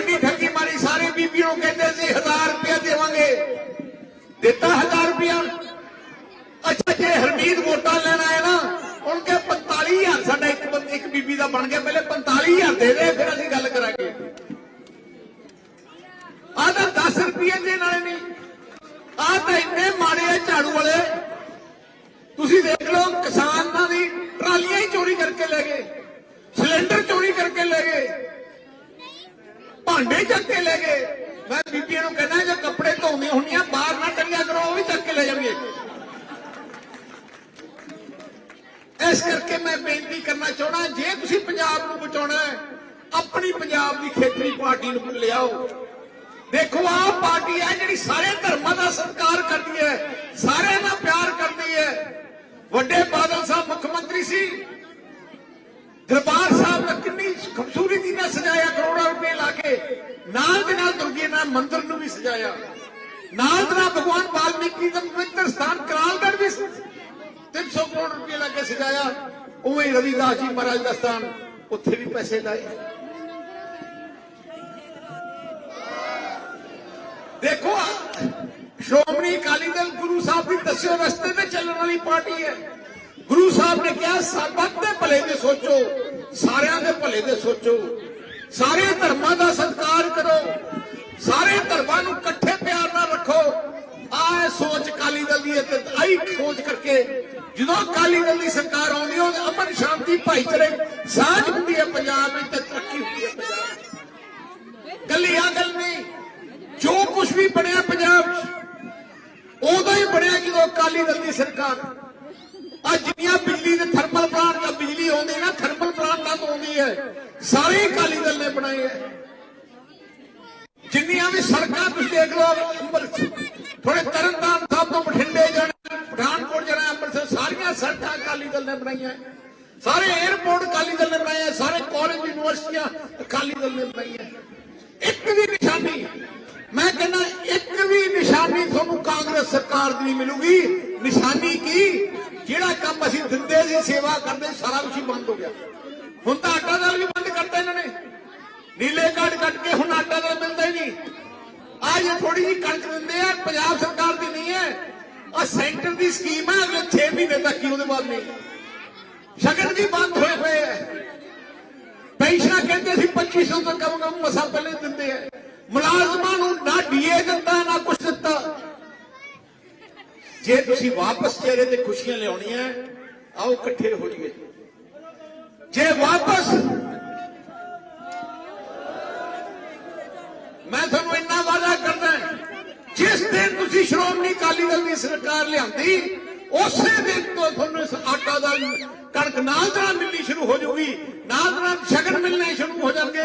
ਵੱਡੀ ਠੱਗੀ ਮਾਰੀ, ਸਾਰੇ ਬੀਬੀਆਂ ਨੂੰ ਕਹਿੰਦੇ ਸੀ 1000 ਰੁਪਇਆ ਦੇਵਾਂਗੇ। ਦਿੱਤਾ 1000 ਰੁਪਇਆ। ਅੱਛਾ, ਜੇ ਹਰਮੀਤ ਵੋਟਾਂ ਲੈਣ ਆਏ ਨਾ ਹੁਣ 45000 ਸਾਡਾ ਇੱਕ ਬੰਦ- ਇੱਕ ਬੀਬੀ ਦਾ ਬਣ ਗਿਆ, ਪਹਿਲੇ 45000 ਦੇ ਦੇ, ਫਿਰ ਅਸੀਂ ਗੱਲ ਕਰਾਂਗੇ। ਆਹ ਤਾਂ 10 ਰੁਪਏ ਦੇ ਨਾਲੇ ਨਹੀਂ। ਆਹ ਤਾਂ ਇੰਨੇ ਮਾੜੇ ਆ ਝਾੜੂ ਵਾਲੇ। ਤੁਸੀਂ ਦੇਖ ਲਓ ਕਿਸਾਨਾਂ ਦੀ ਟਰਾਲੀਆਂ ਹੀ ਚੋਰੀ ਕਰਕੇ ਲੈ ਗਏ। ਸਿਲੰਡਰ ਭਾਂਡੇ ਚੱਕ ਕੇ ਲੈ ਗਏ। ਮੈਂ ਬੀਬੀਆਂ ਨੂੰ ਕਹਿੰਦਾ, ਜੇ ਕੱਪੜੇ ਧੋਂਦੀਆਂ ਹੁੰਦੀਆਂ, ਬਾਹਰ ਨਾ ਟੰਗਿਆ ਕਰੋ, ਉਹ ਵੀ ਚੱਕ ਕੇ ਲੈ ਜਾਣਗੇ। ਇਸ ਕਰਕੇ ਮੈਂ ਬੇਨਤੀ ਕਰਨਾ ਚਾਹਣਾ ਜੇ ਤੁਸੀਂ ਪੰਜਾਬ ਨੂੰ ਬਚਾਉਣਾ ਹੈ, ਆਪਣੀ ਪੰਜਾਬ ਦੀ ਖੇਤਰੀ ਪਾਰਟੀ ਨੂੰ ਲਿਆਓ। ਦੇਖੋ, ਆਹ ਪਾਰਟੀ ਹੈ ਜਿਹੜੀ ਸਾਰੇ ਧਰਮਾਂ ਦਾ ਸਤਿਕਾਰ ਕਰਦੀ ਹੈ, ਸਾਰਿਆਂ ਨਾਲ ਪਿਆਰ ਕਰਦੀ ਹੈ। ਵੱਡੇ ਬਾਦਲ ਸਾਹਿਬ ਮੁੱਖ ਮੰਤਰੀ ਸੀ, ਦਰਬਾਰ ਸਾਹਿਬ ਦਾ ਕਿੰਨੀ ਖੂਬਸੂਰਤੀ ਨਾਲ ਸਜਾਇਆ ਕਰੋੜਾਂ ਰੁਪਏ ਲਾ ਕੇ ਨਾਲ ਦੇ ਨਾਲ ਦੁਰਗੇ ਨਾਲ ਮੰਦਿਰ ਨੂੰ ਵੀ ਸਜਾਇਆ। ਨਾਲ ਦੇ ਨਾਲ ਭਗਵਾਨ ਵਾਲਮੀਕੀ ਦਾ ਪਵਿੱਤਰ ਸਥਾਨ ਕਰਾਲਗੜ੍ਹ ਵੀ 300 ਕਰੋੜ ਰੁਪਏ ਲਾ ਕੇ ਸਜਾਇਆ। ਉਵੇਂ ਹੀ ਰਵਿਦਾਸ ਜੀ ਮਹਾਰਾਜ ਦਾ ਸਥਾਨ ਉੱਥੇ ਵੀ ਪੈਸੇ ਲਾਏ। ਦੇਖੋ ਸ਼੍ਰੋਮਣੀ ਅਕਾਲੀ ਦਲ ਗੁਰੂ ਸਾਹਿਬ ਦੀ ਦੱਸਿਓ ਰਸਤੇ ਤੇ ਚੱਲਣ ਵਾਲੀ ਪਾਰਟੀ ਹੈ। ਗੁਰੂ ਸਾਹਿਬ ਨੇ ਕਿਹਾ ਸਭ ਦੇ ਭਲੇ ਦੇ ਸੋਚੋ, ਸਾਰਿਆਂ ਦੇ ਭਲੇ ਦੇ ਸੋਚੋ। ਸਾਰੇ ਧਰਮਾਂ ਦਾ ਸਤਿਕਾਰ ਕਰੋ। ਸਾਰੇ ਧਰਮਾਂ ਨੂੰ ਇਕੱਠੇ ਪਿਆਰ ਨਾਲ ਰੱਖੋ। ਆਹ ਸੋਚ ਅਕਾਲੀ ਦਲ ਦੀ ਤੇ ਆਈ ਸੋਚ ਕਰਕੇ। ਜਦੋਂ ਅਕਾਲੀ ਦਲ ਦੀ ਸਰਕਾਰ ਆਉਂਦੀ ਹੈ ਅਮਨ ਸ਼ਾਂਤੀ ਭਾਈਚਾਰੇ ਸਾਂਝ ਹੁੰਦੀ ਹੈ ਪੰਜਾਬ ਵਿੱਚ ਤੇ ਤਰੱਕੀ ਹੁੰਦੀ ਹੈ ਪੰਜਾਬ। ਵਿੱਚ ਕੱਲੀ ਆ ਗੱਲ ਨਹੀਂ। ਜੋ ਕੁਝ ਵੀ ਬਣਿਆ ਪੰਜਾਬ ਉਦੋਂ ਹੀ ਬਣਿਆ ਜਦੋਂ ਅਕਾਲੀ ਦਲ ਦੀ ਸਰਕਾਰ। ਹੈ। ਸਾਰੇ ਅਕਾਲੀ ਦਲ ਨੇ ਬਣਾਏ ਹੈ। ਜਿੰਨੀਆਂ ਵੀ ਸੜਕਾਂ ਤੁਸੀਂ ਦੇਖ ਲਓ ਥੋੜੇ ਤਰਨਤਾਰਨ ਸਾਹਿਬ ਤੋਂ ਬਠਿੰਡੇ ਜਾਣਾ, ਪਠਾਨਕੋਟ ਜਾਣਾ, ਅੰਮ੍ਰਿਤਸਰ, ਸਾਰੀਆਂ ਸੜਕਾਂ ਅਕਾਲੀ ਦਲ ਨੇ ਬਣਾਈਆਂ ਸਾਰੇ 에ਅਰਪੋਰਟ ਅਕਾਲੀ ਦਲ ਨੇ ਬਣਾਏ ਸਾਰੇ ਕਾਲਜ ਯੂਨੀਵਰਸਿਟੀਆਂ ਅਕਾਲੀ ਦਲ ਨੇ ਬਣਾਈਆਂ ਇੱਕ ਵੀ ਨਿਸ਼ਾਨੀ, ਮੈਂ ਕਹਿੰਦਾ ਇੱਕ ਵੀ ਨਿਸ਼ਾਨੀ ਤੁਹਾਨੂੰ ਕਾਂਗਰਸ ਸਰਕਾਰ ਦੀ ਨਹੀਂ ਮਿਲੂਗੀ। ਨਿਸ਼ਾਨੀ ਕੀ? ਜਿਹੜਾ ਕੰਮ ਅਸੀਂ ਦਿੰਦੇ ਸੀ, ਸੇਵਾ ਕਰਦੇ, ਸਾਰਾ ਕੁਝ ਬੰਦ ਹੋ ਗਿਆ। ਹੁਣ ਤਾਂ ਆਟਾ ਦਾਲ ਵੀ ਬੰਦ ਕਰਤਾ ਇਹਨਾਂ ਨੇ। ਨੀਲੇ ਕਾਰਡ ਕੱਟ ਕੇ ਹੁਣ ਆਟਾ ਦਾਲ ਮਿਲਦਾ ਹੀ ਨਹੀਂ। ਆ ਜੇ ਥੋੜੀ ਜਿਹੀ ਕਣਕ ਦਿੰਦੇ ਆ, ਪੰਜਾਬ ਸਰਕਾਰ ਦੀ ਨਹੀਂ ਹੈ। ਆ ਸੈਂਟਰ ਦੀ ਸਕੀਮ ਹੈ ਅਗਲੇ 6 ਮਹੀਨੇ ਤੱਕ ਹੀ ਉਹਦੇ ਬਾਅਦ ਨਹੀਂ। ਸ਼ਗਨ ਵੀ ਬੰਦ ਹੋਏ ਹੋਏ ਹੈ ਪੈਨਸ਼ਨਾਂ ਕਹਿੰਦੇ ਸੀ 2500 ਤੋਂ ਕਮ ਕਮ ਮਸਾ ਪਹਿਲੇ ਦਿੰਦੇ ਆ। ਮੁਲਾਜ਼ਮਾਂ ਨੂੰ ਨਾ ਡੀਏ ਦਿੱਤਾ, ਨਾ ਕੁਛ ਦਿੱਤਾ। ਜੇ ਤੁਸੀਂ ਵਾਪਸ ਚਿਹਰੇ ਤੇ ਖੁਸ਼ੀਆਂ ਲਿਆਉਣੀਆਂ, ਆਓ ਇਕੱਠੇ ਹੋ ਜਾਈਏ। ਜੇ ਵਾਪਸ ਮੈਂ ਤੁਹਾਨੂੰ ਇੰਨਾ ਵਾਅਦਾ ਕਰਦਾ ਜਿਸ ਦਿਨ ਤੁਸੀਂ ਸ਼੍ਰੋਮਣੀ ਅਕਾਲੀ ਦਲ ਦੀ ਸਰਕਾਰ ਲਿਆਂਦੀ, ਉਸੇ ਦਿਨ ਤੋਂ ਤੁਹਾਨੂੰ ਇਸ ਆਟਾ ਦਾ ਕਣਕ ਨਾਲ ਦਾ ਮਿਲਣੀ ਸ਼ੁਰੂ ਹੋ ਜਾਊਗੀ, ਨਾਲ ਦਾ ਸ਼ਗਨ ਮਿਲਣੇ ਸ਼ੁਰੂ ਹੋ ਜਾਊਗੀ